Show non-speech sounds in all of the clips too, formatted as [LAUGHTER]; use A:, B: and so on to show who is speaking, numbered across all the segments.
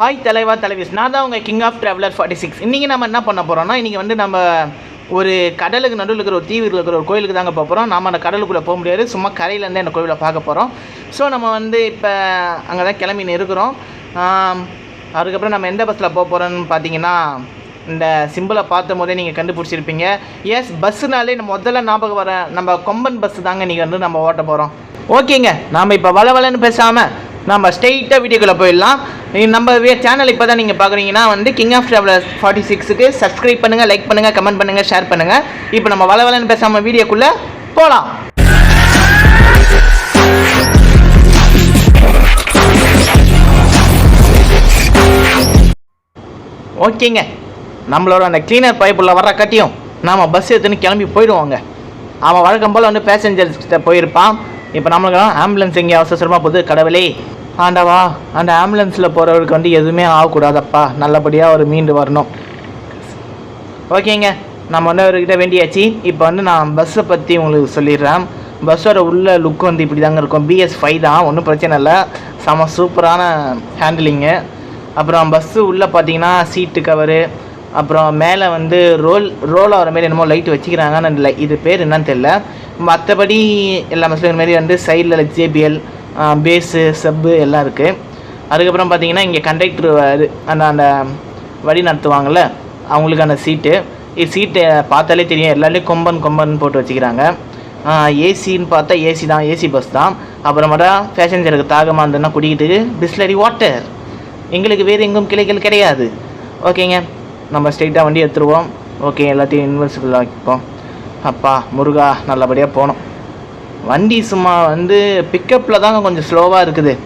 A: Hi தலைவா தலைவிஸ். நான் தான் உங்கள் king of traveller forty six இன்றைக்கி நம்ம என்ன பண்ண போகிறோம்னா இன்றைக்கி வந்து நம்ம ஒரு கடலுக்கு நடுவில் இருக்கிற ஒரு தீவு இருக்கிற ஒரு கோயிலுக்கு தாங்க போக போகிறோம் நம்ம அந்த கடலுக்குள்ளே போக முடியாது. சும்மா கரையிலேருந்தே அந்த கோவிலை பார்க்க போகிறோம் ஸோ நம்ம வந்து இப்போ அங்கே தான் கிளம்பின்னு இருக்கிறோம். அதுக்கப்புறம் நம்ம எந்த பஸ்ஸில் போக போகிறோன்னு பார்த்தீங்கன்னா இந்த சிம்பிளை பார்த்தும் போதே நீங்கள் கண்டுபிடிச்சிருப்பீங்க. எஸ் பஸ்ஸுனாலே நம்ம முதல்ல ஞாபகம் வர நம்ம கொம்பன் பஸ்ஸு தாங்க நீங்கள் வந்து நம்ம ஓட்ட போகிறோம் ஓகேங்க நாம் இப்போ வள வளன்னு பேசாமல் நம்ம ஸ்ட்ரெயிட்டாக வீடியோக்குள்ளே போயிடலாம். நம்ம சேனல் இப்போ தான் நீங்கள் பார்க்குறீங்கன்னா வந்து கிங் ஆஃப் ட்ராவலர் ஃபார்ட்டி சிக்ஸுக்கு சப்ஸ்கிரைப் பண்ணுங்கள் லைக் பண்ணுங்கள் கமெண்ட் பண்ணுங்கள் ஷேர் பண்ணுங்கள் இப்போ நம்ம வளவலன்னு பேசாமல் வீடியோக்குள்ளே போகலாம் ஓகேங்க. நம்மளோட அந்த கிளீனர் பைப்புள்ள வர்ற கட்டியும் நாம் பஸ் எடுத்துன்னு கிளம்பி போயிடுவோங்க. அவன் வழக்கம் போல் வந்து பேசஞ்சர்ஸ்கிட்ட போயிருப்பான். இப்போ நம்மளுக்கு ஆம்புலன்ஸ் எங்கேயும் அவசரமாக போகுது கடவுளே ஆண்டவா அந்த ஆம்புலன்ஸில் போகிறவருக்கு வந்து எதுவுமே ஆகக்கூடாதப்பா. நல்லபடியாக அவர் மீண்டு வரணும். ஓகேங்க. நம்ம வந்து அவர்கிட்ட வேண்டியாச்சு. இப்போ வந்து நான் பஸ்ஸை பற்றி உங்களுக்கு சொல்லிடுறேன். பஸ்ஸோட உள்ள லுக் வந்து இப்படி தாங்க இருக்கும் பிஎஸ் ஃபைவ் தான். ஒன்றும் பிரச்சனை இல்லை. செம சூப்பரான ஹேண்டிலிங்கு அப்புறம் பஸ்ஸு உள்ளே பார்த்தீங்கன்னா சீட்டு கவரு அப்புறம் மேலே வந்து ரோல் ரோல் ஆகிற மாரி என்னமோ லைட் வச்சுக்கிறாங்கன்னு இல்லை இது பேர் என்னன்னு தெரில மற்றபடி எல்லா பஸ்ஸும் மாரி வந்து சைடில் ஜேபிஎல் பேஸு சப்பு எல்லாம் இருக்குது அதுக்கப்புறம் பார்த்தீங்கன்னா இங்கே கண்டக்டர் இது அந்த அந்த வழி நடத்துவாங்கள்ல அவங்களுக்கான சீட்டு இது சீட்டை பார்த்தாலே தெரியும். எல்லாருலேயும் கொம்பன் கொம்பன் போட்டு வச்சுக்கிறாங்க. ஏசின்னு பார்த்தா ஏசி தான் ஏசி பஸ் தான். அப்புறமேட்டா பேசஞ்சருக்கு தாகமாக இருந்ததுன்னா குடிக்கிட்டு பிஸ்லரி வாட்டர் எங்களுக்கு வேறு எங்கும் கிளைகள் கிடையாது. ஓகேங்க நம்ம ஸ்ட்ரெயிட்டாக வண்டி எடுத்துருவோம். ஓகே எல்லாத்தையும் இன்வெஸ்டிபிள் ஆக்கிப்போம் அப்பா முருகா நல்லபடியாக போனோம் வண்டி சும்மா வந்து பிக்கப்பில் தாங்க கொஞ்சம் ஸ்லோவாக இருக்குது.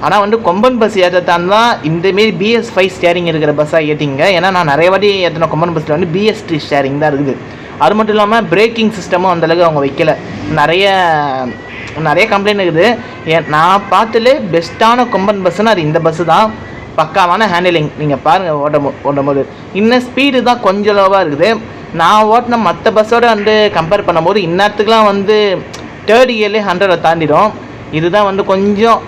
A: ஆனால் வந்து கொம்பன் பஸ் ஏற்றத்தான் தான் இந்தமாரி பிஎஸ் ஃபைவ் ஸ்டேரிங் இருக்கிற பஸ்ஸாக ஏற்றிங்க ஏன்னா நான் நிறைய வாட்டி ஏற்றின கொம்பன் பஸ்ஸில் வந்து பிஎஸ் த்ரீ ஸ்டேரிங் தான் இருக்குது. அது மட்டும் இல்லாமல் பிரேக்கிங் சிஸ்டமும் அந்தளவுக்கு அவங்க வைக்கல. நிறைய நிறைய கம்ப்ளைண்ட் இருக்குது. ஏன் நான் பார்த்துல பெஸ்ட்டான கொம்பன் பஸ்ஸுன்னு அது இந்த பஸ்ஸு தான். பக்காவான ஹேண்டிலிங் நீங்கள் பாருங்கள் ஓட்டும் போ- ஓட்டும் போது இன்னும் ஸ்பீடு தான் கொஞ்சம் லோவாக இருக்குது. நான் ஓட்டின மற்ற பஸ்ஸோடு வந்து கம்பேர் பண்ணும்போது இந்நேரத்துக்குலாம் வந்து தேர்ட் இயர்லேயே ஹண்ட்ரடை தாண்டிடும். இதுதான் வந்து கொஞ்சம்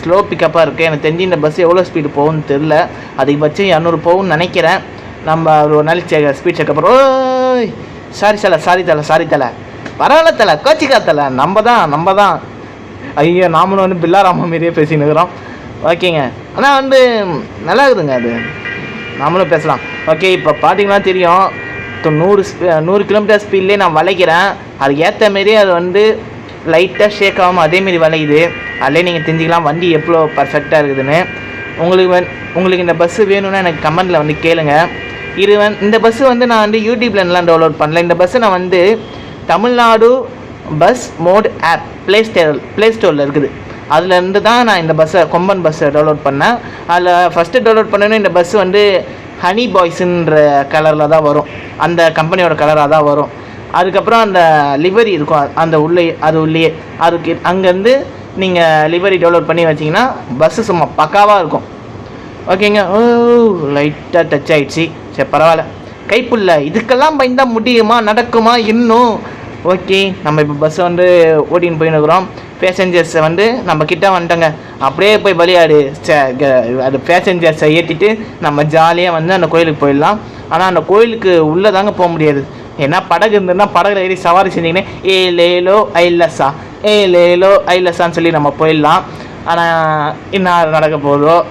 A: ஸ்லோ பிக்கப்பாக இருக்குது எனக்கு தெரிஞ்சு இந்த பஸ் எவ்வளோ ஸ்பீடு போகும்னு தெரில அதிகபட்சம் இரநூறு போகும்னு நினைக்கிறேன். நம்ம ஒரு நாள் செக் ஸ்பீட் செக் அப்புறம் ஓய் சாரி தலை சாரி தலை சாரி தலை. பரவாயில்ல தலை கோச்சிக்கா தலை. நம்ம தான் நம்ம தான். ஐயோ நாமளும் வந்து பில்லாராம மாரியே பேசின்னு இருக்கிறோம். ஓகேங்க. ஆனால் வந்து நல்லா இருக்குதுங்க அது. நாமளும் பேசலாம். ஓகே இப்போ பார்த்தீங்கன்னா தெரியும். நூறு நூறு கிலோமீட்டர் ஸ்பீட்லேயே நான் வளைக்கிறேன். அதுக்கு ஏற்ற மாரி அது வந்து லைட்டாக ஷேக் ஆகாமல் அதேமாரி வளையுது. அதிலே நீங்கள் தெரிஞ்சுக்கலாம் வண்டி எவ்வளோ பர்ஃபெக்டாக இருக்குதுன்னு. உங்களுக்கு உங்களுக்கு இந்த பஸ்ஸு வேணும்னா எனக்கு கமெண்ட்டில் வந்து கேளுங்க. இது வந்து இந்த பஸ்ஸு வந்து நான் வந்து யூடியூப்லலாம் டவுன்லோட் பண்ணல. இந்த பஸ்ஸு நான் வந்து Tamil Nadu bus mod app play store play ஸ்டோரில் இருக்குது. அதுலேருந்து தான் நான் இந்த பஸ்ஸை கொம்பன் பஸ்ஸை டவுன்லோட் பண்ணேன். அதில் ஃபஸ்ட்டு டவுன்லோட் பண்ணணும் இந்த பஸ் வந்து ஹனி பாய்ஸுன்ற கலரில் தான் வரும். அந்த கம்பெனியோட கலராக தான் வரும். அதுக்கப்புறம் அந்த லிவரி இருக்கும். அந்த உள்ளே அது உள்ளேயே. அதுக்கு அங்கேருந்து நீங்கள் லிவரி டெவலப் பண்ணி வச்சிங்கன்னா பஸ்ஸு சும்மா பக்காவாக இருக்கும். ஓகேங்க ஓ லைட்டாக டச் ஆகிடுச்சி சரி பரவாயில்ல. கைப்புள்ள இதுக்கெல்லாம் பயந்தால் முடியுமா? நடக்குமா? இன்னும். ஓகே நம்ம இப்போ பஸ்ஸை வந்து ஓட்டின்னு போயின்னு இருக்கிறோம். பேசஞ்சர்ஸை வந்து நம்ம கிட்ட வந்துட்டோங்க. அப்படியே போய் விளையாடு க- அது பேசஞ்சர்ஸை ஏற்றிட்டு நம்ம ஜாலியாக வந்து அந்த கோயிலுக்கு போயிடலாம். ஆனால் அந்த கோயிலுக்கு உள்ளே தாங்க போக முடியாது. ஏன்னா படகு இருந்ததுன்னா படகுல ஏறி சவாரி செஞ்சிங்கன்னா ஏ லேலோ ஐலஸா ஏ லேலோ ஐலஸான்னு சொல்லி நம்ம போயிடலாம். ஆனால் என்ன நடக்க போதோ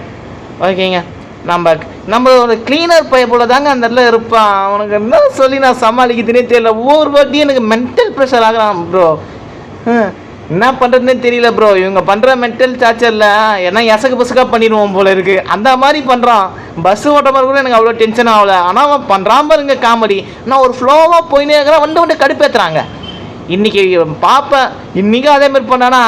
A: ஓகேங்க. நம்ம நம்ம ஒரு கிளீனர் பைய போல தாங்க அந்த இடத்துல இருப்பான். அவனுக்கு என்ன சொல்லி நான் சமாளிக்கிறதுனே தெரியல. ஒவ்வொரு வாட்டியும் எனக்கு மென்டல் ப்ரெஷர் ஆகிறான் ப்ரோ என்ன பண்ணுறதுனே தெரியல ப்ரோ இவங்க பண்ணுற மென்டல் டார்ச்சரில் ஏன்னா எசக்கு பசக்காக பண்ணிடுவோம் போல இருக்கு. அந்த மாதிரி பண்ணுறான் பஸ் ஓட்ட மாதிரி கூட எனக்கு அவ்வளோ டென்ஷன் ஆகல. ஆனால் அவன் பண்ணுறான் பாருங்க காமெடி. நான் ஒரு ஃப்ளோவாக போயினே இருக்கிறேன். வந்து வந்து கடுப்பேற்றுறாங்க இன்னைக்கு பார்ப்பேன் இன்னைக்கும் அதே மாதிரி பண்ணானா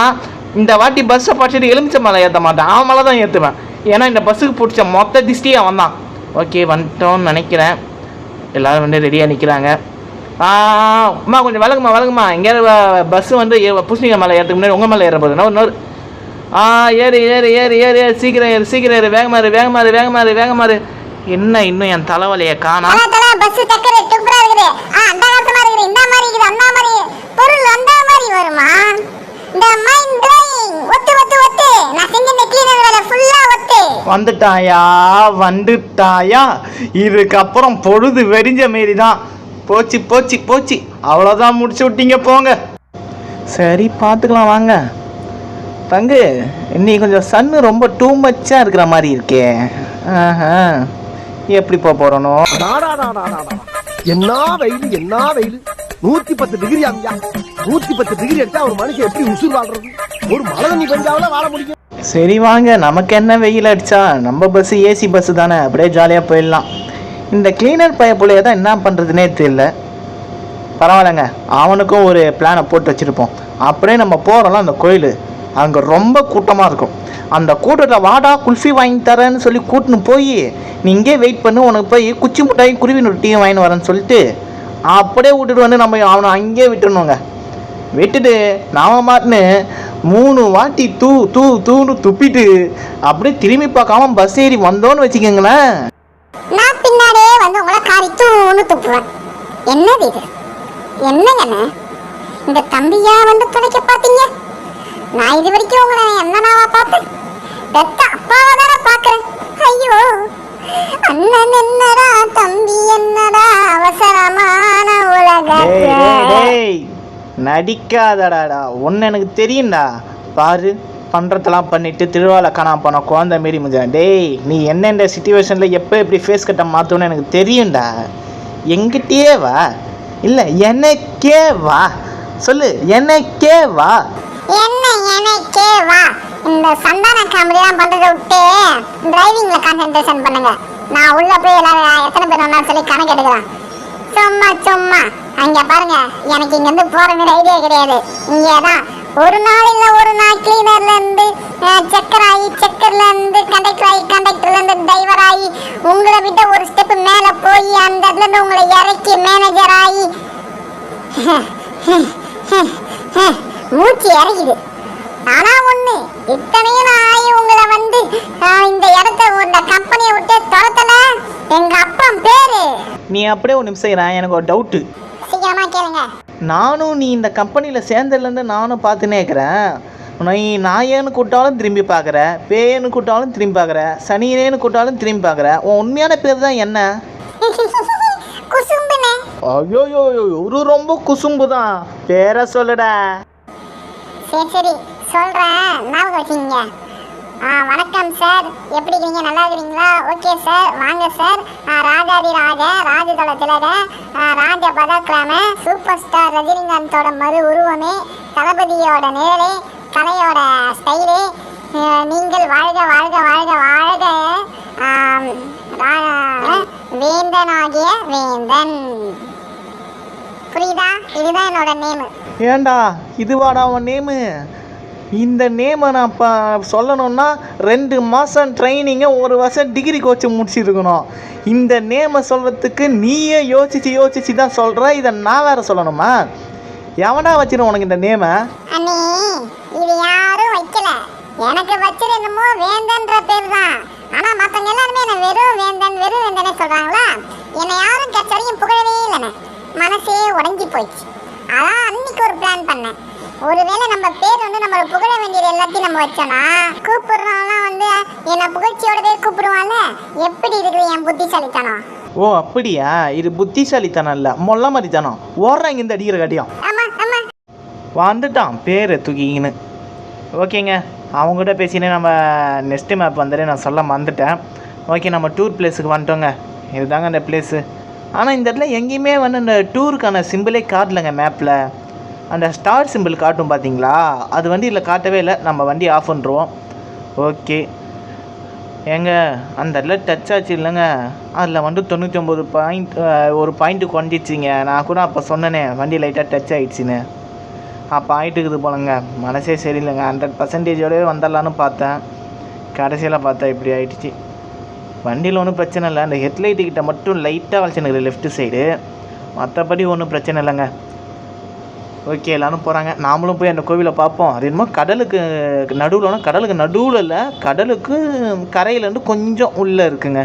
A: இந்த வாட்டி பஸ்ஸை படிச்சுட்டு எலுமிச்சை மலை ஏற்ற மாட்டேன். அவன் மேலே தான் ஏற்றுவேன் ஏன்னா இந்த பஸ்ஸுக்கு பிடிச்ச மொத்த திஷ்டியே அவன் தான் ஓகே வந்துட்டோம்னு நினைக்கிறேன். எல்லாரும் வந்து ரெடியாக நிற்கிறாங்க அம்மா கொஞ்சம் விலகுமா விலகுமா எங்கேயாவது பஸ்ஸு வந்து ஏ- மேலே மலை ஏறதுக்கு முன்னாடி உங்கள் மேலே ஏற போகுது. இன்னொரு ஆ ஏறு ஏறு ஏறு ஏறு ஏறு. சீக்கிரம் ஏறு சீக்கிரம் ஏறு. வேகமாறு வேகமாறு வேகமாறு வேகமாறு என்ன இன்னும் என் தலைவலியை காணா?
B: பஸ் டக்கர் இருக்குது ஆ அந்த காலத்துல இருக்குது இந்த மாதிரி இருக்குது அந்த மாதிரி. பொருள் அந்த மாதிரி வருமா? இந்த மைண்ட் ஒத்து நான் செஞ்ச இந்த கிளீனர் வேலை? ஃபுல்லா ஒத்து
A: வந்துட்டாயா? வந்துட்டாயா? இதுக்கப்புறம் பொழுது வெடிஞ்ச மாரி தான் போச்சு போச்சு போச்சு. அவ்வளோதான் முடிச்சு விட்டீங்க போங்க. சரி பார்த்துக்கலாம் வாங்க. தங்கு இன்னைக்கு கொஞ்சம் சன்னு ரொம்ப டூ மச்சாக இருக்கிற மாதிரி இருக்கே. ஆஹா. எப்படி போக போகிறனோ.
C: என்ன வெயில் என்ன வெயில்? நூத்தி பத்து டிகிரி அங்கயா? நூத்தி பத்து டிகிரி எடுத்தா ஒரு மனுஷன் எப்படி உசுர் வாழ்றது? ஒரு மழை தண்ணி பெஞ்சாவில வாழ முடியும்.
A: சரி வாங்க நமக்கு என்ன வெயில் அடிச்சா? நம்ம பஸ் ஏசி பஸ் தானே. அப்படியே ஜாலியாக போயிடலாம். இந்த கிளீனர் பையப்புள்ளைய தான் என்ன பண்ணுறதுனே தெரியல. பரவாயில்லைங்க. அவனுக்கும் ஒரு பிளானை போட்டு வச்சுருப்போம். அப்படியே நம்ம போகிறோம்ல அந்த கோயில். அங்கே ரொம்ப கூட்டமாக இருக்கும். அந்த கூட்டத்தில் வாடா குல்ஃபி வாங்கி தரேன்னு சொல்லி கூட்டின்னு போய் நீ இங்கே வெயிட் பண்ணு உனக்கு போய் குச்சி முட்டாயும் குருவி நொட்டியும் வாங்கின்னு வரேன்னு சொல்லிட்டு அப்படியே விட்டுட்டு வந்து நம்ம அவனை அங்கேயே விட்டுருணுங்க விட்டுட்டு நாம மாட்டுன்னு மூணு வாட்டி தூ தூ தூன்னு துப்பிட்டு அப்படியே திரும்பி பார்க்காம பஸ் ஏறி வந்தோன்னு வச்சுக்கோங்களேன்.
B: நான் பின்னாடியே வந்து உங்களை காரி தூன்னு துப்புவேன். என்னது இது? என்னங்கண்ணே இந்த தம்பியா வந்து துணைக்க பார்த்தீங்க? நான் இது வரைக்கும் உங்களை என்னனாவா பார்த்தேன்? பெத்த அப்பாவை தானே பார்க்குறேன். ஐயோ அண்ணன் என்னடா தம்பி என்னடா அவசரமா
A: டேய் டேய்,
B: உலகத்தில்
A: டேய் நடிக்காதடாடா. ஒன்று எனக்கு தெரியும்டா. பாரு பண்ணுறதெல்லாம் பண்ணிவிட்டு திருவாலை காணாம போன குழந்தை மாரி முடிஞ்சேன் டேய் நீ என்னென்ன சுச்சுவேஷனில் எப்போ எப்படி ஃபேஸ் கட்ட மாற்றணும்னு எனக்கு தெரியும்டா. எங்கிட்டயே வா. இல்லை எனக்கே வா. சொல்லு எனக்கே வா.
B: என்ன எனக்கே வா. இந்த சந்தான காமெடி பண்ணுறதை விட்டு டிரைவிங்கில் கான்சென்ட்ரேஷன் பண்ணுங்க. நான் உள்ளே போய் எல்லாரும் எத்தனை பேர் வந்தாலும் சொல்லி கணக்கு எடுக்கிறேன் சும்மா சும்மா. அங்க பாருங்க எனக்கு இங்க இருந்து போற மாதிரி ஐடியா கிடையாது. இங்கேதான் ஒரு நாள் இல்ல ஒரு நாள் கிளீனர்ல இருந்து செக்கர் ஆகி செக்கர்ல இருந்து கண்டக்டர் ஆகி கண்டக்டர்ல இருந்து டிரைவர் ஆகி உங்களை விட்ட ஒரு ஸ்டெப் மேல போய் அந்த இடத்துல இருந்து உங்களை இறக்கி மேனேஜர் ஆகி மூச்சு இறங்குது. ஆனா ஒண்ணு இத்தனையும் ஆகி உங்களை வந்து இந்த இடத்த இந்த கம்பெனியை விட்டு துரத்தல எங்க அப்பன் பேரு?
A: நீ அப்படியே ஒரு நிமிஷம் எனக்கு ஒரு டவுட்டு
B: சீக்கிரமா கேளுங்க.
A: நானும் நீ இந்த கம்பெனியில் சேர்ந்ததுலேருந்து நானும் பார்த்துனே இருக்கிறேன். நீ நாயேன்னு கூட்டாலும் திரும்பி பார்க்குற பேயன்னு கூட்டாலும் திரும்பி பார்க்குற சனியனேன்னு கூட்டாலும் திரும்பி பார்க்குற. உன் உண்மையான பேர் தான் என்ன? [LAUGHS] ஐயோ ஒரு ரொம்ப குசும்பு தான் பேரை சொல்லுடா.
B: சரி சரி. சொல்கிறேன் ஞாபகம் வச்சுக்கிங்க ஆ வணக்கம் சார். எப்படி இருக்கீங்க? நல்லா இருக்கிறீங்களா? Okay sir. வாங்க சார். ராஜாதி ராஜ ராஜதள திலக ராஜ பதாக்கிராம சூப்பர் ஸ்டார் ரஜினிகாந்தோட மறு உருவமே தளபதியோட நிழலே கலையோட ஸ்டைலு நீங்கள் வாழ்க வாழ்க வாழ்க வாழ்க ஆம், ரா- வேந்தனாகிய வேந்தன். புரியுதா? இதுதான் என்னோட நேமு
A: ஏண்டா? இதுவாடா உன் நேமு இந்த நேமை நான் இப்போ சொல்லணும்னா ரெண்டு மாதம் ட்ரைனிங்கை ஒரு வருஷம் டிகிரி கோச்சு முடிச்சிருக்கணும். இந்த நேமை சொல்கிறதுக்கு நீயே யோசிச்சு யோசிச்சு தான் சொல்கிற இதை நான் வேற சொல்லணுமா? எவனா வச்சிடும் உனக்கு இந்த நேமை
B: இது யாரும் வைக்கல. எனக்கு வச்சது என்னமோ வேந்தன்ற பேர் தான். ஆனா மத்தவங்க எல்லாருமே என்ன வெறும் வேந்தன் வெறும் வேந்தனே சொல்றாங்களா? என்னை யாரும் கட்சி வரைக்கும் புகழவே இல்லைண்ணே. மனசே உடைஞ்சு போயிடுச்சு. அதான் அன்னைக்கு ஒரு பிளான் பண்ணேன். ஒருவேளை நம்ம பேர் வந்து நம்ம புகழ வேண்டியது எல்லாத்தையும் நம்ம வச்சோம்னா கூப்பிடுறவங்களாம் வந்து என்னை புகழ்ச்சியோட பேர் கூப்பிடுவான்ல எப்படி இருக்குது என் புத்திசாலித்தனம்?
A: ஓ அப்படியா? இது புத்திசாலித்தனம் இல்லை மொல்ல மாதிரித்தனம் ஓடுறாங்க இந்த அடிக்கிற காட்டியும். வந்துட்டான் பேர் தூக்கிங்கன்னு ஓகேங்க அவங்ககிட்ட பேசினே நம்ம நெக்ஸ்ட் மேப் வந்துட்டு நான் சொல்ல மறந்துட்டேன். ஓகே நம்ம டூர் பிளேஸுக்கு வந்துட்டோங்க. இதுதாங்க அந்த பிளேஸு ஆனால் இந்த இடத்துல எங்கேயுமே வந்து இந்த டூருக்கான சிம்பிளே காட்டலைங்க மேப்பில் அந்த ஸ்டார் சிம்பிள் காட்டும் பார்த்தீங்களா அது வண்டியில் காட்டவே இல்லை. நம்ம வண்டி ஆஃப் பண்ணுறோம் ஓகே ஏங்க அந்த இடத்துல டச் ஆச்சு இல்லைங்க. அதில் வந்து தொண்ணூற்றி ஒம்பது பாயிண்ட் ஒரு பாயிண்ட்டு குறைஞ்சிச்சிங்க நான் கூட அப்போ சொன்னேனே வண்டி லைட்டாக டச் ஆகிடுச்சின்னு அப்போ ஆகிட்டுக்குது போலங்க. மனசே சரியில்லைங்க. ஹண்ட்ரட் பர்சன்டேஜோடவே வந்துடலான்னு பார்த்தேன். கடைசியில் பார்த்தா இப்படி ஆகிடுச்சி வண்டியில் ஒன்றும் பிரச்சனை இல்லை. அந்த ஹெட்லைட்டு கிட்ட மட்டும் லைட்டாக வளைச்சுனுக்குது லெஃப்ட் சைடு மற்றபடி ஒன்றும் பிரச்சனை இல்லைங்க. ஓகே எல்லாரும் போகிறாங்க நாமளும் போய் அந்த கோவிலை பார்ப்போம். அது என்னமோ கடலுக்கு நடுவில் கடலுக்கு நடுவில் இல்லை கடலுக்கு கரையிலேருந்து கொஞ்சம் உள்ளே இருக்குங்க.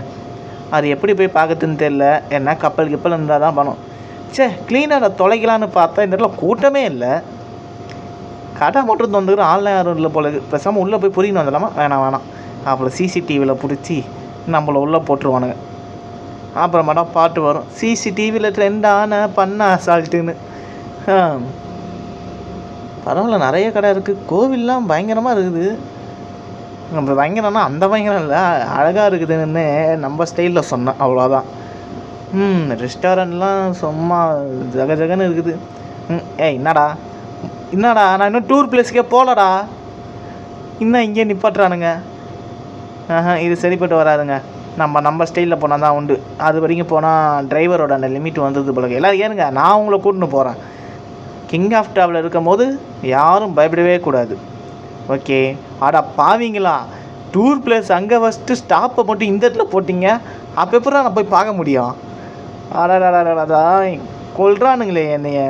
A: அது எப்படி போய் பார்க்கறதுன்னு தெரில என்ன கப்பல் கிப்பல் இருந்தால் தான் பணம் சே க்ளீனரை தொலைக்கலான்னு பார்த்தா இந்த இடத்துல கூட்டமே இல்லை. கடை மட்டும் தந்துக்கிறோம் ஆன்லைன் யாரும் இல்லை போல பேசாமல் உள்ளே போய் புரியணும் வந்துடலாமா? வேணாம் வேணாம். அப்புறம் சிசிடிவியில் பிடிச்சி நம்மளை உள்ளே போட்டுருவானுங்க. அப்புறமாட்டா பாட்டு வரும். சிசிடிவியில் ட்ரெண்ட் ஆன பண்ண அசால்ட்டுன்னு ஆ. பரவாயில்ல நிறைய கடை இருக்குது கோவில்லாம் பயங்கரமாக இருக்குது. நம்ம பயங்கரம்னா அந்த பயங்கரம் இல்லை அழகாக இருக்குதுன்னு நம்ம ஸ்டைலில் சொன்னேன் அவ்வளோதான் ம் ரெஸ்டாரண்ட்லாம் சும்மா ஜக ஜகன்னு இருக்குது. ம் ஏய் என்னடா? என்னடா? நான் இன்னும் டூர் பிளேஸ்க்கே போகலடா இன்னும் இங்கே நிப்பாட்டுறானுங்க. ஆஹா இது சரிப்பட்டு வராதுங்க. நம்ம நம்ம ஸ்டைலில் போனால் தான் உண்டு. அது வரைக்கும் போனால் டிரைவரோட அந்த லிமிட் வந்தது போல எல்லோரும் ஏனுங்க நான் உங்களை கூட்டின்னு போகிறேன் கிங் ஆஃப் டாவில் இருக்கும் போது யாரும் பயப்படவே கூடாது. ஓகே ஆடா பாவீங்களா? டூர் பிளேஸ் அங்கே ஃபஸ்ட்டு ஸ்டாப்பை மட்டும் இந்த இடத்துல போட்டிங்க அப்போ எப்படி நான் போய் பார்க்க முடியும்? அடாடாடாடா கொள்றானுங்களே என்னைய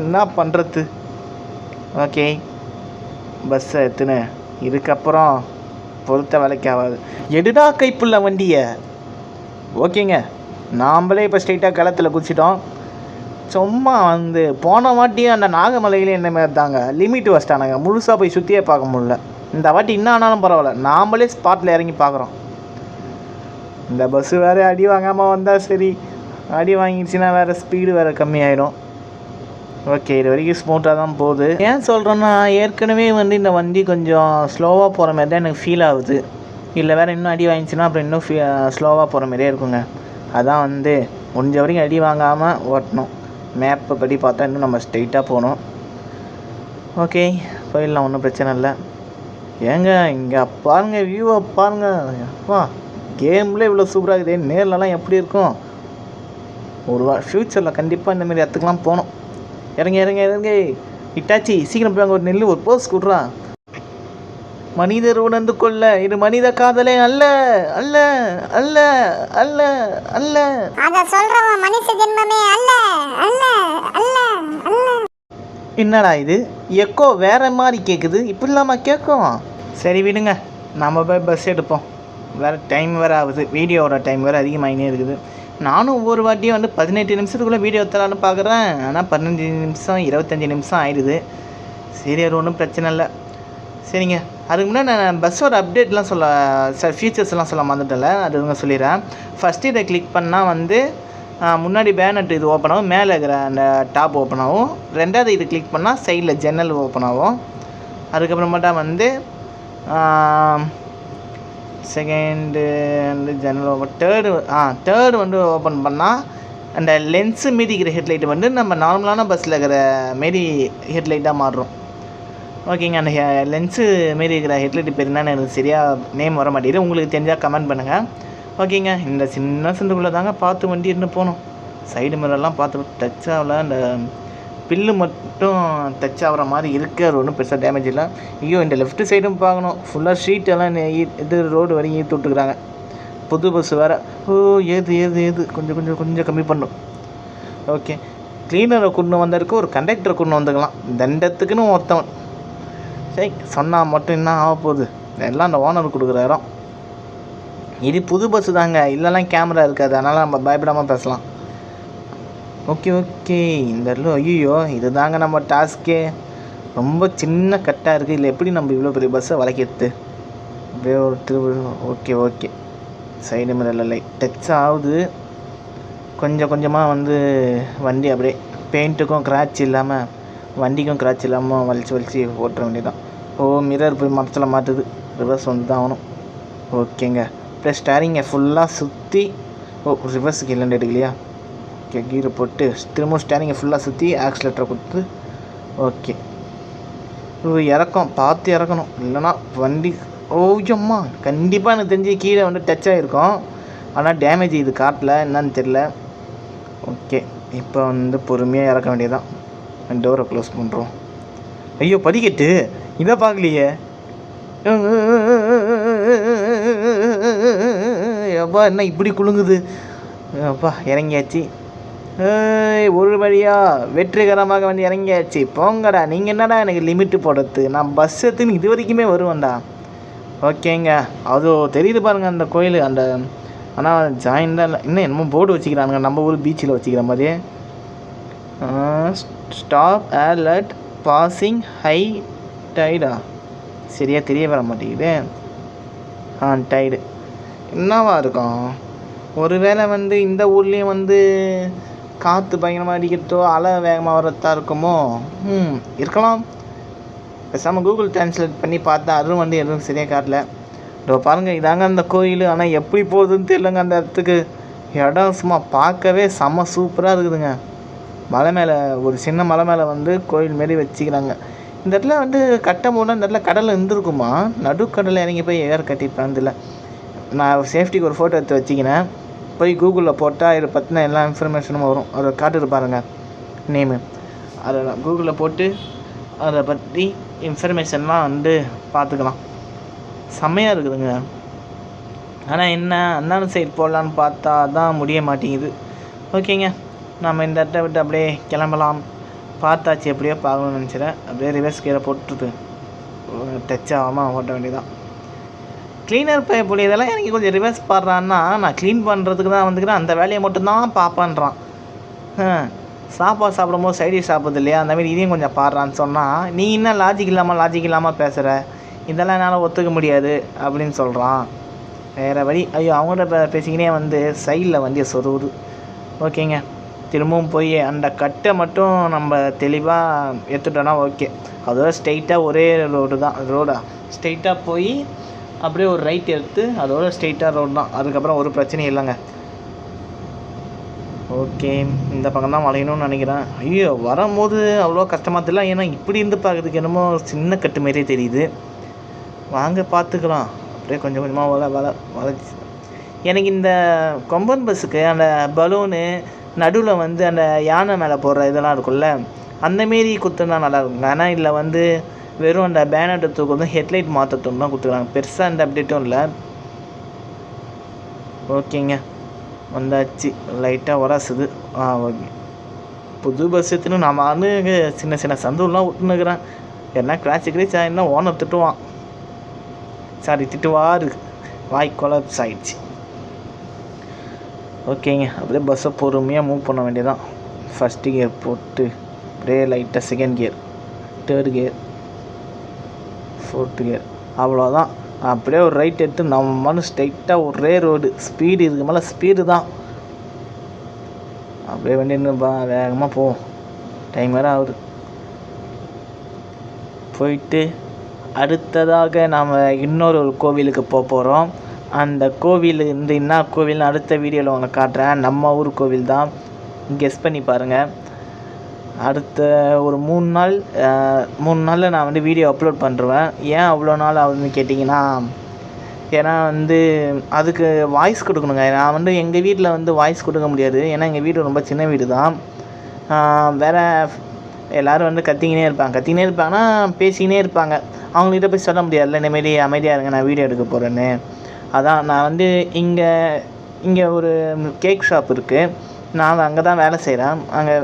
A: என்ன பண்ணுறது ஓகே பஸ்ஸை எத்துன்னு இதுக்கப்புறம் பொறுத்த வேலைக்கு ஆகாது எடுடா கைப்புள்ள வண்டியை ஓகேங்க நாம்ளே இப்போ ஸ்ட்ரைட்டாக களத்தில் குதிச்சிட்டோம் சும்மா வந்து போன வாட்டியும் அந்த நாகமலையிலே என்ன மாதிரி தாங்க லிமிட் வச்சிட்டானுங்க. முழுசாக போய் சுற்றியே பார்க்க முடில இந்த வாட்டி என்ன ஆனாலும் பரவாயில்ல. நாமளே ஸ்பாட்டில் இறங்கி பார்க்குறோம். இந்த பஸ்ஸு வேறு அடி வாங்காமல் வந்தால் சரி. அடி வாங்கிடுச்சுன்னா வேறு ஸ்பீடு வேறு கம்மியாயிடும் ஓகே இது வரைக்கும் ஸ்மூத்தாக தான் போகுது. ஏன் சொல்கிறேன்னா ஏற்கனவே வந்து இந்த வண்டி கொஞ்சம் ஸ்லோவாக போகிற மாதிரி தான் எனக்கு ஃபீல் ஆகுது. இல்லை வேறு இன்னும் அடி வாங்கிச்சுன்னா அப்புறம் இன்னும் ஃபீ ஸ்லோவாக போகிற மாதிரியே இருக்குங்க. அதான் வந்து முடிஞ்ச வரைக்கும் அடி வாங்காமல் ஓட்டணும். மேப்பை படி பார்த்தா இன்னும் நம்ம ஸ்ட்ரெயிட்டாக போகணும். ஓகே போயிடலாம் ஒன்றும் பிரச்சனை இல்லை. ஏங்க இங்கே பாருங்க வியூவை பாருங்க. அப்பா கேமில் இவ்வளோ சூப்பராக இருக்குது. நேர்லலாம் எப்படி இருக்கும்? ஒரு வா ஃப்யூச்சரில் கண்டிப்பாக இந்தமாரி இடத்துக்குலாம் போகணும். இறங்க இறங்க இறங்க. இட்டாச்சி சீக்கிரம் போய் அங்கே ஒரு நெல் ஒரு போஸ் கொடுறா. மனிதர் உணர்ந்து கொள்ள இது மனித காதலே அல்ல அல்ல அல்ல அல்ல அல்ல.
B: அத சொல்றவன் மனுஷ ஜென்மமே அல்ல அல்ல அல்ல அல்ல.
A: என்னடா இது? எக்கோ வேற மாதிரி கேட்குது இப்படிலாமா கேட்கும் சரி விடுங்க. நம்ம போய் பஸ் எடுப்போம். வேறு டைம் வேறு ஆகுது. வீடியோவோட டைம் வேறு அதிகமாகினே இருக்குது. நானும் ஒவ்வொரு வாட்டியும் வந்து பதினெட்டு நிமிஷத்துக்குள்ளே வீடியோ எடுத்தலான்னு பார்க்குறேன் ஆனால் பதினஞ்சு நிமிஷம் இருபத்தஞ்சி நிமிஷம் ஆயிடுது. சரி அது ஒன்றும் பிரச்சனை இல்லை. சரிங்க. அதுக்கு முன்னாடி நான் பஸ்ஸோட அப்டேட்லாம் சொல்ல சார் ஃபீச்சர்ஸ்லாம் சொல்ல மறந்துட்டல அது சொல்லிடுறேன். ஃபஸ்ட்டு இதை கிளிக் பண்ணால் வந்து முன்னாடி பேனட் இது ஓப்பன் ஆகும் மேலே இருக்கிற அந்த டாப் ஓப்பன் ஆகும். ரெண்டாவது இது கிளிக் பண்ணால் சைடில் ஜன்னல் ஓப்பன் ஆகும். அதுக்கப்புறமேட்டா வந்து செகண்டு வந்து ஜன்னல் ஓப்பன் தேர்டு ஆ தேர்டு வந்து ஓப்பன் பண்ணால் அந்த லென்ஸு மீதி இருக்கிற ஹெட்லைட் வந்து நம்ம நார்மலான பஸ்ஸில் இருக்கிற மாரி ஹெட்லைட்டாக மாறுறோம் ஓகேங்க அந்த லென்ஸு மாரி இருக்கிற ஹெட்லைட் பேர் என்னன்னு எனக்கு சரியாக நேம் வர மாட்டேங்குது. உங்களுக்கு தெரிஞ்சால் கமெண்ட் பண்ணுங்கள் ஓகேங்க இந்த சின்ன சந்துக்குள்ளே தாங்க பார்த்து வண்டி இருந்து போகணும். சைடு மிரர்லாம் பார்த்து டச் ஆகல. அந்த பில்லு மட்டும் டச் ஆகிற மாதிரி இருக்குது அது ஒன்றும் பெருசாக டேமேஜ் இல்லை. ஐயோ இந்த லெஃப்ட் சைடும் பார்க்கணும். ஃபுல்லாக ஸ்ட்ரீட்டெல்லாம் ஈ- இது ரோடு வரையும் ஈர்த்து விட்டுக்கிறாங்க புது பஸ் வேறு. ஓ ஏது ஏது ஏது. கொஞ்சம் கொஞ்சம் கொஞ்சம் கம்மி பண்ணும். ஓகே க்ளீனரை கொண்டு வந்ததுக்கு ஒரு கண்டக்டரை கொண்டு வந்துக்கலாம். தண்டத்துக்குன்னு ஒருத்தவன் சரி சொன்னால் மட்டும் என்ன ஆக போகுது? எல்லாம் அந்த ஓனர் கொடுக்குற இடம் இது புது பஸ்ஸு தாங்க. இல்லைலாம் கேமரா இருக்காது. அதனால் நம்ம பயப்படாமல் பேசலாம். ஓகே ஓகே இந்த இடத்துல ஐயோ இது தாங்க நம்ம டாஸ்க்கே ரொம்ப சின்ன கட்டாக இருக்குது இல்லை எப்படி நம்ம இவ்வளோ பெரிய பஸ்ஸை வளைக்கிறது? அப்படியே ஒரு திரு ஓகே ஓகே சைடு மிரரில் லைட் டச் ஆகுது. கொஞ்சம் கொஞ்சமாக வந்து வண்டி அப்படியே பெயிண்ட்டுக்கும் கிராச் இல்லாமல் வண்டிக்கும் கிராச் இல்லாமல் வலிச்சு வலிச்சு ஓட்டுற வேண்டியதான் ஓ மிரர் போய் மரத்தில் மாட்டுது. ரிவர்ஸ் வந்து தான் ஆகணும். ஓகேங்க. ப்ளஸ் ஸ்டேரிங்கை ஃபுல்லாக சுற்றி ஓ ரிவர்ஸுக்கு இல்லைன்னு எடுக்கலையா? ஓகே கீரை போட்டு திரும்ப ஸ்டேரிங்கை ஃபுல்லாக சுற்றி ஆக்சிலேட்டரை கொடுத்து ஓகே. ஓ இறக்கம். பார்த்து இறக்கணும். இல்லைன்னா வண்டி ஓய்யம்மா கண்டிப்பாக எனக்கு தெரிஞ்சு கீழே வந்து டச் ஆகிருக்கும் ஆனால் டேமேஜ் இது காட்டல. என்னன்னு தெரில ஓகே. இப்போ வந்து பொறுமையாக இறக்க வேண்டியதான் டோரை க்ளோஸ் பண்ணுறோம் ஐயோ படிக்கட்டு இதை பார்க்கலையே. அப்பா என்ன இப்படி குலுங்குது? அப்பா இறங்கியாச்சு. ஒரு வழியா. வெற்றிகரமாக வந்து இறங்கியாச்சு. போங்கடா நீங்கள் என்னடா எனக்கு லிமிட்டு போடுறது? நான் பஸ் எடுத்துன்னு இது வரைக்குமே வருவேன்டா. ஓகேங்க. அது தெரியுது பாருங்க அந்த கோயில் அந்த ஆனால் ஜாயின் தான் இன்னும் என்னமோ போர்டு வச்சுக்கிறானுங்க. நம்ம ஊர் பீச்சில் வச்சுக்கிற மாதிரியே. ஸ்டாப் alert பாசிங் ஹை டைடா சரியாக தெரிய வர மாட்டேங்குது. ஆ டைடு என்னவா இருக்கும்? ஒருவேளை வந்து இந்த ஊர்லேயும் வந்து காற்று பயங்கரமாக அடிக்கிறதோ அலை வேகமாக வர்றதா இருக்குமோ? ம் இருக்கலாம். பேசாமல் கூகுள் டிரான்ஸ்லேட் பண்ணி பார்த்தா அதுவும் வந்து எதுவும் சரியாக காட்டல. இதோ பாருங்கள் இதாங்க அந்த கோயில். ஆனால் எப்படி போகுதுன்னு தெரியலங்க அந்த இடத்துக்கு. இடம் சும்மா பார்க்கவே செம்ம சூப்பராக இருக்குதுங்க. மலை மேலே ஒரு சின்ன மலை மேலே வந்து கோயில் மாரி வச்சுக்கிறாங்க. இந்த இடத்துல வந்து கட்டும் போது இந்த இடத்துல கடல் இருந்திருக்குமா? நடுக்கடலில் இறங்கி போய் ஏர் கட்டியிருப்பாங்க இல்லை நான் சேஃப்டிக்கு ஒரு ஃபோட்டோ எடுத்து வச்சுக்கினேன் போய் கூகுளில் போட்டால் இதை பற்றின எல்லா இன்ஃபர்மேஷனும் வரும். அதை காட்டுட்டு பாருங்கள் நேமு அதை கூகுளில் போட்டு அதை பற்றி இன்ஃபர்மேஷன்லாம் வந்து பார்த்துக்கலாம். செம்மையாக இருக்குதுங்க. ஆனால் என்ன அந்தாண்ட சைடு போடலான்னு பார்த்தா தான் முடிய மாட்டேங்குது. ஓகேங்க. நம்ம இந்த இடத்த விட்டு அப்படியே கிளம்பலாம். பார்த்தாச்சு எப்படியோ பார்க்கணும்னு நினச்சிடேன் அப்படியே ரிவர்ஸ் கீழே போட்டுருது டச் ஆகாமல் ஓட்ட வேண்டியதான் க்ளீனர் பைப் இதெல்லாம் எனக்கு கொஞ்சம் ரிவர்ஸ் பாடுறான்னா நான் க்ளீன் பண்ணுறதுக்கு தான் வந்துக்கிறேன். அந்த வேலையை மட்டும்தான் பார்ப்பேன்றான் சாப்பாடு சாப்பிடும்போது சைடிஷ் சாப்பிடுது இல்லையா? அந்த மாதிரி இதையும் கொஞ்சம் பாடுறான்னு சொன்னால் நீ என்ன லாஜிக் இல்லாமல் லாஜிக் இல்லாமல் பேசுகிற இதெல்லாம் என்னால் ஒத்துக்க முடியாது அப்படின்னு சொல்கிறான் வேறு வழி ஐயோ அவங்கள்ட்ட பே பேசிக்கினே வந்து சைடில் வண்டியை சொருவுது. ஓகேங்க. திரும்பவும் போய் அந்த கட்டை மட்டும் நம்ம தெளிவாக எடுத்துட்டோன்னா ஓகே அதோட ஸ்ட்ரெயிட்டாக ஒரே ரோடு தான். ரோடா ஸ்ட்ரெயிட்டாக போய் அப்படியே ஒரு ரைட் எடுத்து அதோட ஸ்ட்ரெயிட்டாக ரோடு தான். அதுக்கப்புறம் ஒரு பிரச்சனையும் இல்லைங்க. ஓகே இந்த பக்கம் தான் வளையணும்னு நினைக்கிறேன். ஐயோ வரும்போது அவ்வளோ கஷ்டமாக தெரியல. ஏன்னா இப்படி இருந்து பார்க்கறதுக்கு என்னமோ சின்ன கட்டு மாரியே தெரியுது. வாங்க பார்த்துக்கலாம். அப்படியே கொஞ்சம் கொஞ்சமாக வள வள வளர்ச்சி எனக்கு இந்த கொம்பன் பஸ்ஸுக்கு அந்த பலூனு நடுவில் வந்து அந்த யானை மேலே போடுற இதெல்லாம் இருக்கும்ல அந்த மாரி குத்துனா நல்லாயிருக்கும் ஆனால் இதில் வந்து வெறும் அந்த பேனட்டை தூக்கம் ஹெட்லைட் மாற்றத்தும் தான் கொடுத்துருக்காங்க பெருசாக எந்த அப்டேட்டும் இல்லை. ஓகேங்க. வந்தாச்சு. லைட்டாக உரசுது. ஆ ஓகே. புது பஸ் எடுத்துன்னு நான் வந்து சின்ன சின்ன சந்தூர்லாம் விட்டுனுக்குறேன் என்ன கிராச்சு கிரீச் ஆகிருந்தா ஓனர் திட்டுவான். சாரி திட்டுவாரு. வாய் கொலாப்ஸ் ஆயிடுச்சு ஓகேங்க. அப்படியே பஸ்ஸை பொறுமையாக மூவ் பண்ண வேண்டியதான் ஃபஸ்ட்டு கியர் போட்டு அப்படியே லைட்டாக second gear third gear fourth gear அவ்வளோதான் அப்படியே ஒரு ரைட் எடுத்து நம்ம மனு ஸ்ட்ரைட்டாக ஒரே ரோடு ஸ்பீடு இதுக்கு மேலே ஸ்பீடு தான். அப்படியே வண்டி இன்னும் வேகமாக போவோம். டைம் வேறு ஆகுது. போயிட்டு அடுத்ததாக நாம் இன்னொரு ஒரு கோவிலுக்கு போக போகிறோம் அந்த கோவில் இந்த என்ன கோவில்னு அடுத்த வீடியோவில் உங்களுக்கு காட்டுறேன். நம்ம ஊர் கோவில் தான். கெஸ் பண்ணி பாருங்கள் அடுத்த ஒரு மூணு நாள் மூணு நாளில் நான் வந்து வீடியோ அப்லோட் பண்ணுறேன் ஏன் அவ்வளோ நாள் ஆகுதுன்னு கேட்டிங்கன்னா ஏன்னா வந்து அதுக்கு வாய்ஸ் கொடுக்கணுங்க. நான் வந்து எங்கள் வீட்டில் வந்து வாய்ஸ் கொடுக்க முடியாது. ஏன்னா எங்கள் வீடு ரொம்ப சின்ன வீடு தான். வேறு வேற எல்லோரும் வந்து கத்திக்கினே இருப்பாங்க. கத்திக்கினே இருப்பாங்கன்னா பேசிக்கினே இருப்பாங்க. அவங்கள்ட்ட போய் சொல்ல முடியாதுல்ல. இந்தமாரி அமைதியாக இருங்க. நான் வீடியோ எடுக்க போகிறேன்னு அதான் நான் வந்து இங்கே இங்கே ஒரு கேக் ஷாப் இருக்குது நான் அங்கே தான் வேலை செய்கிறேன் அங்கே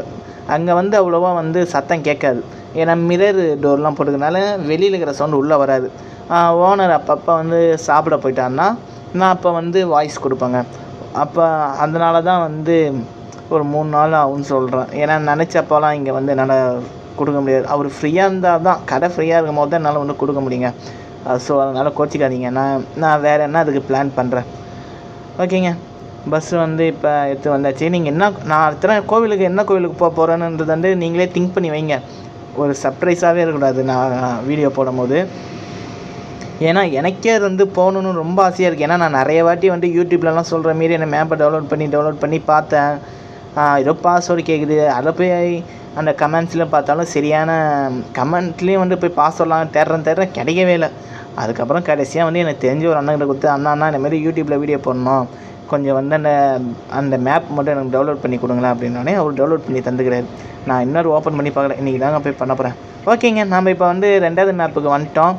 A: அங்கே வந்து அவ்வளோவா வந்து சத்தம் கேட்காது. ஏன்னா மிரர் டோர்லாம் போட்டுக்கனால வெளியில் இருக்கிற சவுண்டு உள்ளே வராது. ஓனர் அப்பப்போ வந்து சாப்பிட போயிட்டாருன்னா நான் அப்போ வந்து வாய்ஸ் கொடுப்பேங்க. அப்போ அதனால தான் வந்து ஒரு மூணு நாள் ஆகும்னு சொல்கிறேன் ஏன்னா நினச்சப்போலாம் இங்கே வந்து என்னால் கொடுக்க முடியாது. அவர் ஃப்ரீயாக இருந்தால் தான் கடை ஃப்ரீயாக இருக்கும் போது தான் என்னால் ஒன்று கொடுக்க முடியுங்க. ஸோ அதனால் கோச்சிக்காதீங்க. நான் நான் வேறு என்ன அதுக்கு பிளான் பண்ணுறேன் ஓகேங்க பஸ் வந்து இப்போ எடுத்து வந்தாச்சு. நீங்கள் என்ன நான் அடுத்த கோவிலுக்கு என்ன கோவிலுக்கு போக போகிறேன்னுன்றது வந்து நீங்களே திங்க் பண்ணி வைங்க. ஒரு சர்ப்ரைஸாகவே இருக்கக்கூடாது. நான் வீடியோ போடும்போது. ஏன்னா எனக்கே அது வந்து போகணுன்னு ரொம்ப ஆசையாக இருக்குது ஏன்னா நான் நிறைய வாட்டி வந்து யூடியூப்லலாம் சொல்கிற மாரி என்னை மேப்பை டவுன்லோட் பண்ணி டவுன்லோட் பண்ணி பார்த்தேன். ஏதோ பாஸ்வேர்டு கேட்குது அதில் போய் அந்த கமெண்ட்ஸில் பார்த்தாலும் சரியான கமெண்ட்லேயும் வந்து போய் பாஸ்வேர்ட்லாம் தேடுறேன் தேடுறேன் கிடைக்கவே இல்லை. அதுக்கப்புறம் கடைசியாக வந்து எனக்கு தெரிஞ்ச ஒரு அண்ணன்கிட்ட கொடுத்து அண்ணா அண்ணா இந்தமாரி யூடியூப்பில் வீடியோ போடணும். கொஞ்சம் வந்து அந்த அந்த மேப் மட்டும் எனக்கு டவுன்லோட் பண்ணி கொடுங்களேன் அப்படின்னோடனே அவர் டவுன்லோட் பண்ணி தந்துக்கிறாரு. நான் இன்னொரு ஓப்பன் பண்ணி பார்க்குறேன் இன்றைக்கி தாங்க போய் பண்ண போகிறேன் ஓகேங்க நம்ம இப்போ வந்து ரெண்டாவது மேப்புக்கு வந்துட்டோம்.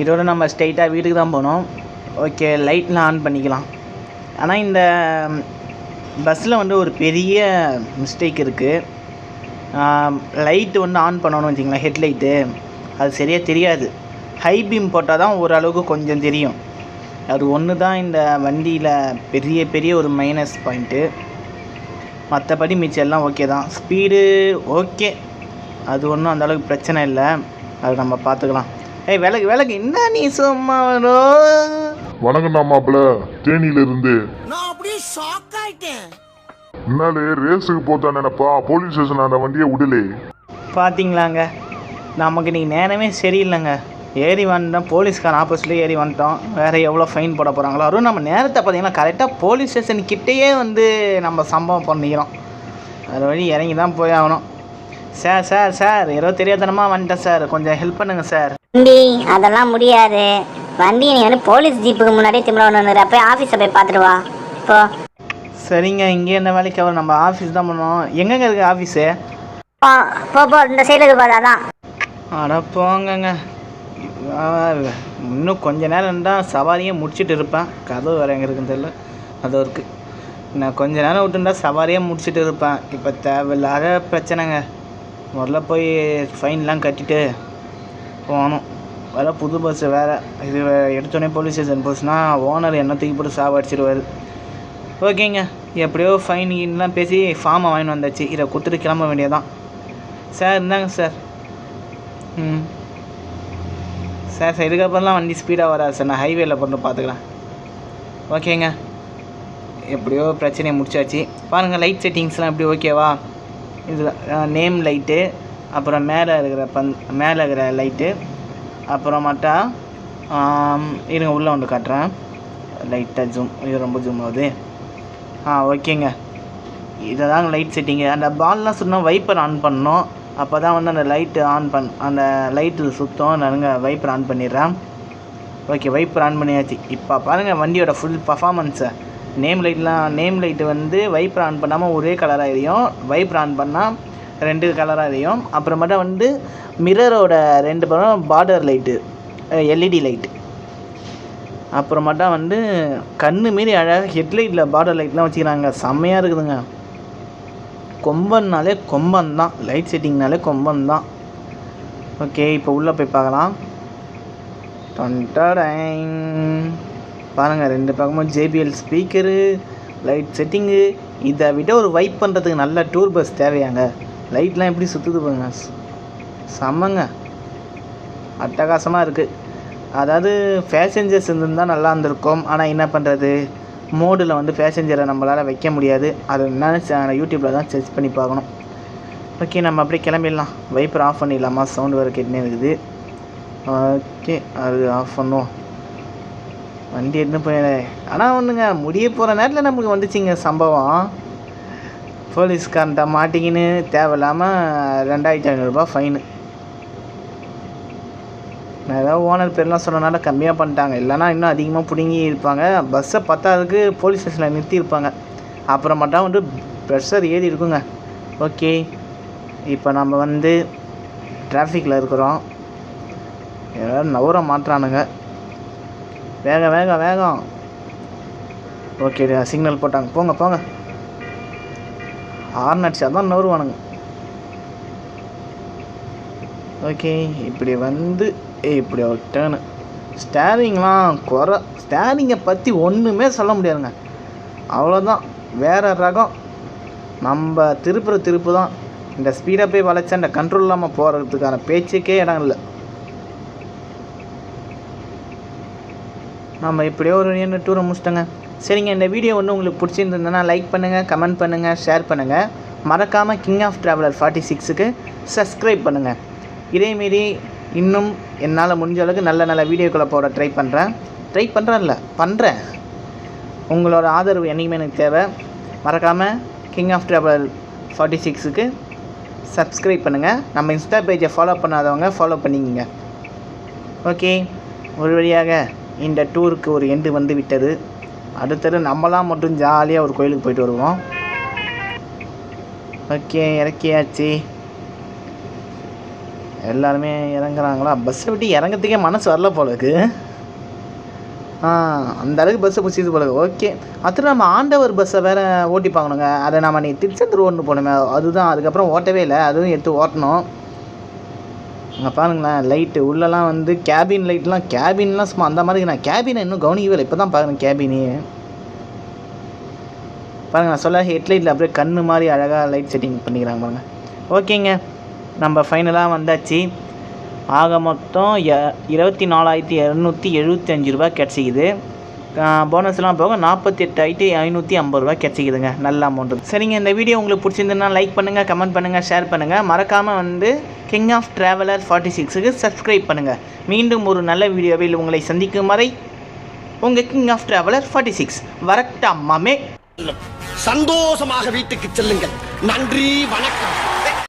A: இதோட நம்ம ஸ்ட்ரைட்டாக வீட்டுக்கு தான் போகணும் ஓகே லைட்லாம் ஆன் பண்ணிக்கலாம். ஆனால் இந்த பஸ்ஸில் வந்து ஒரு பெரிய மிஸ்டேக் இருக்குது லைட்டு வந்து ஆன் பண்ணணும்னு வச்சிங்களேன் ஹெட்லைட்டு அது சரியாக தெரியாது. ஹை பீம் போட்டால் தான் ஓரளவுக்கு கொஞ்சம் தெரியும். அது ஒன்று தான் இந்த வண்டியில் பெரிய பெரிய ஒரு மைனஸ் பாயிண்ட்டு மற்றபடி மிச்சம் எல்லாம் ஓகே தான். ஸ்பீடு ஓகே அது ஒன்றும் அந்தளவுக்கு பிரச்சனை இல்லை. அது நம்ம பார்த்துக்கலாம். ஏய் விலகு விலகு என்ன நீ சும்மா வரும்
D: வணக்கம்டா மாப்பிள தேனியில இருந்து
C: நான் அப்படியே ஷாக் ஆயிட்டேன்
D: என்னாலே ரேஸுக்கு போத்தா நினைப்பா போலீஸ் ஸ்டேஷன் அந்த வண்டியை விடலே.
A: பார்த்தீங்களாங்க நமக்கு நீ நேரமே சரியில்லைங்க. ஏறி வந்துட்டோம் போலீஸ்காரன் ஆப்போசிட்லேயே ஏறி வந்துட்டோம். வேறு எவ்வளோ ஃபைன் போட போகிறாங்களோ அதுவும் நம்ம நேரத்தை பார்த்தீங்கன்னா கரெக்டாக போலீஸ் ஸ்டேஷன் கிட்டேயே வந்து நம்ம சம்பவம் பண்ணிக்கிறோம். அது வழி இறங்கி தான் போய் ஆகணும். சார் சார் சார் ஏதோ தெரியாதனமாக வந்துட்டேன் சார். கொஞ்சம் ஹெல்ப் பண்ணுங்கள் சார்.
E: தம்பி அதெல்லாம் முடியாது. வண்டி நீ வந்து போலீஸ் ஜீப்புக்கு முன்னாடியே திமிர ஒன்று போய் ஆஃபீஸை போய் பார்த்துட்டு வா. இப்போ
A: சரிங்க இங்கே இந்த வேலைக்கு அவர் நம்ம ஆஃபீஸ் தான் பண்ணோம். எங்கெங்க இருக்குது ஆஃபீஸு
E: போ இந்த சைடில் இருக்கு பாரு அதான்.
A: அட போங்கங்க. ஆ, இன்னும் கொஞ்ச நேரம் இருந்தால் சவாரியே முடிச்சிட்டு இருப்பேன். கதவு வேறு எங்கே இருக்குன்னு தெரியல. அது இருக்கு. நான் கொஞ்ச நேரம் விட்டுருந்தா சவாரியே முடிச்சிட்டு இருப்பேன். இப்போ தேவையில்லாத பிரச்சனைங்க. முதல்ல போய் ஃபைன்லாம் கட்டிட்டு போகணும். வேறு புது பஸ்ஸு வேறு. இது எடுத்தோடனே போலீஸ் ஸ்டேஷன் போச்சுன்னா ஓனர் என்ன தூக்கி போட்டு சாவடிச்சிடுவார் ஓகேங்க. எப்படியோ ஃபைன் கீன்லாம் பேசி ஃபார்மை வாங்கிட்டு வந்தாச்சு. இதை கொடுத்துட்டு கிளம்ப வேண்டியதான் சார் இருந்தாங்க சார் ம். சார் சார் இதுக்கப்புறம்லாம் வண்டி ஸ்பீடாக வராது சார் நான் ஹைவேல போட்டு பார்த்துக்கிறேன். ஓகேங்க எப்படியோ பிரச்சனையை முடிச்சாச்சு. பாருங்கள் லைட் செட்டிங்ஸ்லாம் எப்படி ஓகேவா இது நேம் லைட்டு அப்புறம் மேலே இருக்கிற பந் மேலே இருக்கிற லைட்டு அப்புறமாட்டா இருங்க உள்ளே வந்து காட்டுறேன். லைட்டாக ஜூம் இது ரொம்ப ஜூம் ஆகுது. ஆ ஓகேங்க. இதை தாங்க லைட் செட்டிங்கு அந்த பால்லாம் சொன்னால் வைப்பர் ஆன் பண்ணணும். அப்போ தான் வந்து அந்த லைட்டு ஆன் பண் அந்த லைட்டு சுத்தம் நானுங்க வைப்பர் ஆன் பண்ணிடுறேன். ஓகே வைப்பர் ஆன் பண்ணியாச்சு. இப்போ பாருங்கள் வண்டியோட ஃபுல் பர்ஃபாமன்ஸை நேம் லைட்லாம் நேம் லைட்டு வந்து வைப்பர் ஆன் பண்ணாமல் ஒரே கலராக எரியும். வைப்பர் ஆன் பண்ணால் ரெண்டு கலராக எரியும். அப்புறமேட்டா வந்து மிரரோட ரெண்டு பக்கம் பார்டர் லைட்டு எல்இடி லைட்டு அப்புறமாட்டா வந்து கண்ணு மீறி அழகாக ஹெட்லைட்டில் பார்டர் லைட்லாம் வச்சுக்கிறாங்க. செம்மையாக இருக்குதுங்க. கொம்பன்னாலே கொம்பன் தான் லைட் செட்டிங்னாலே கொம்பன் தான் ஓகே இப்போ உள்ளே போய் பார்க்கலாம். பாருங்கள் ரெண்டு பக்கமும் ஜேபிஎல் ஸ்பீக்கரு லைட் செட்டிங்கு இதை விட ஒரு வைப் பண்ணுறதுக்கு நல்ல டூர் பஸ் தேவையாங்க. லைட்லாம் எப்படி சுற்றுது பாருங்க. செம்மங்க. அட்டகாசமாக இருக்குது அதாவது பேசஞ்சர்ஸ் இருந்திருந்தால் நல்லா இருந்திருக்கும். ஆனால் என்ன பண்ணுறது மோடில் வந்து பேசஞ்சரை நம்மளால் வைக்க முடியாது. அது என்னன்னு யூடியூப்பில் தான் சர்ச் பண்ணி பார்க்கணும். ஓகே நம்ம அப்படியே கிளம்பிடலாம். வைப்பர் ஆஃப் பண்ணிடலாமா? சவுண்டு வர கேட்டுனே இருக்குது. ஓகே அது ஆஃப் பண்ணுவோம். வண்டி எடுத்து போய் ஆனால் ஒன்றுங்க முடிய போகிற நேரத்தில் நமக்கு வந்துச்சுங்க சம்பவம். போலீஸ்காரன்ட்ட மாட்டிக்கின்னு தேவையில்லாமல் ரெண்டாயிரத்தி ஐநூறுரூபா ஃபைனு நான் ஏதாவது ஓனர் பேர்லாம் சொன்னனால கம்மியாக பண்ணிட்டாங்க. இல்லைன்னா இன்னும் அதிகமாக பிடுங்கி இருப்பாங்க. பஸ்ஸை பத்தாததுக்கு போலீஸ் ஸ்டேஷனில் நிறுத்தியிருப்பாங்க அப்புறமாட்டா வந்து ப்ரெஷர் ஏறி இருக்குங்க. ஓகே இப்போ நம்ம வந்து டிராஃபிக்கில் இருக்கிறோம். எதாவது நவர மாட்டுறானுங்க. வேகம் வேகம். வேகம் ஓகே சிக்னல் போட்டாங்க. போங்க போங்க. ஹார்ன் அடிச்சா தான் நவருவானுங்க. ஓகே இப்படி வந்து இப்படி ஒரு டேர்னு ஸ்டேரிங்லாம் குறை. ஸ்டேரிங்கை பற்றி ஒன்றுமே சொல்ல முடியாதுங்க. அவ்வளோதான் வேறு ரகம். நம்ம திருப்புற திருப்பு தான். இந்த ஸ்பீடாக போய் வளைச்சா இந்த கண்ட்ரோல் இல்லாமல் போகிறதுக்கான பேச்சுக்கே இடம் இல்லை. நம்ம இப்படியோ ஒரு என்ன டூரை முடிச்சிட்டோங்க. சரிங்க இந்த வீடியோ ஒன்று உங்களுக்கு பிடிச்சிருந்ததுன்னா லைக் பண்ணுங்கள் கமெண்ட் பண்ணுங்கள் ஷேர் பண்ணுங்கள் மறக்காமல் கிங் ஆஃப் ட்ராவலர் ஃபார்ட்டி சிக்ஸுக்கு சப்ஸ்கிரைப் பண்ணுங்கள் இதேமாரி இன்னும் என்னால் முடிஞ்ச அளவுக்கு நல்ல நல்ல வீடியோக்களை போட ட்ரை பண்ணுறேன் ட்ரை பண்ணுறேன்ல பண்ணுறேன் உங்களோட ஆதரவு என்றைக்குமே எனக்கு தேவை. மறக்காமல் கிங் ஆஃப் ட்ராவல் ஃபார்ட்டி சிக்ஸுக்கு சப்ஸ்கிரைப் பண்ணுங்கள் நம்ம இன்ஸ்டா பேஜை ஃபாலோ பண்ணாதவங்க ஃபாலோ பண்ணிக்கங்க. ஓகே ஒரு வழியாக இந்த டூருக்கு ஒரு எண்டு வந்து விட்டது. அடுத்தது நம்மளாம் மட்டும் ஜாலியாக ஒரு கோயிலுக்கு போயிட்டு வருவோம். ஓகே இறக்கியாச்சு. எல்லாருமே இறங்குறாங்களா? பஸ்ஸை விட்டு இறங்கிறதுக்கே மனசு வரல போலக்கு ஆ அந்த அளவுக்கு பஸ்ஸை பிடிச்சிது போல ஓகே அடுத்து நம்ம ஆண்டவர் பஸ்ஸை வேற ஓட்டி பார்க்கணுங்க. அதை நம்ம நீ திருச்செந்தூர் ஒன்று போனோமே அதுதான் அதுக்கப்புறம் ஓட்டவே இல்லை. அதுவும் எடுத்து ஓட்டணும். அங்கே பாருங்களேன் லைட்டு உள்ளெல்லாம் வந்து கேபின் லைட்லாம் கேபின்லாம் சும்மா அந்த மாதிரி நான் கேபினை இன்னும் கவனிக்கவே இல்லை. இப்போ தான் பார்க்குறேன் கேபினே பாருங்க நான் சொல்ல ஹெட்லைட்டில் அப்படியே கண்ணு மாதிரி அழகாக லைட் செட்டிங் பண்ணிக்கிறாங்க பாருங்கள் ஓகேங்க நம்ம ஃபைனலாக வந்தாச்சு. ஆக மொத்தம் எ இருபத்தி நாலாயிரத்தி இரநூத்தி எழுபத்தஞ்சு ரூபா கிடச்சிக்குது. போனஸ்லாம் போக நாற்பத்தி எட்டாயிரத்தி ஐநூற்றி ஐம்பது ரூபா கிடச்சிக்குதுங்க நல்ல அமௌண்ட்டு சரிங்க இந்த வீடியோ உங்களுக்கு பிடிச்சிருந்துன்னா லைக் பண்ணுங்கள் கமெண்ட் பண்ணுங்கள் ஷேர் பண்ணுங்கள் மறக்காமல் வந்து கிங் ஆஃப் ட்ராவலர் ஃபார்ட்டி சிக்ஸுக்கு சப்ஸ்கிரைப் பண்ணுங்கள் மீண்டும் ஒரு நல்ல வீடியோவில் உங்களை சந்திக்கும் வரை உங்கள் king of traveller forty six வரட்டா மாமே
C: சந்தோஷமாக வீட்டுக்கு செல்லுங்கள். நன்றி வணக்கம்.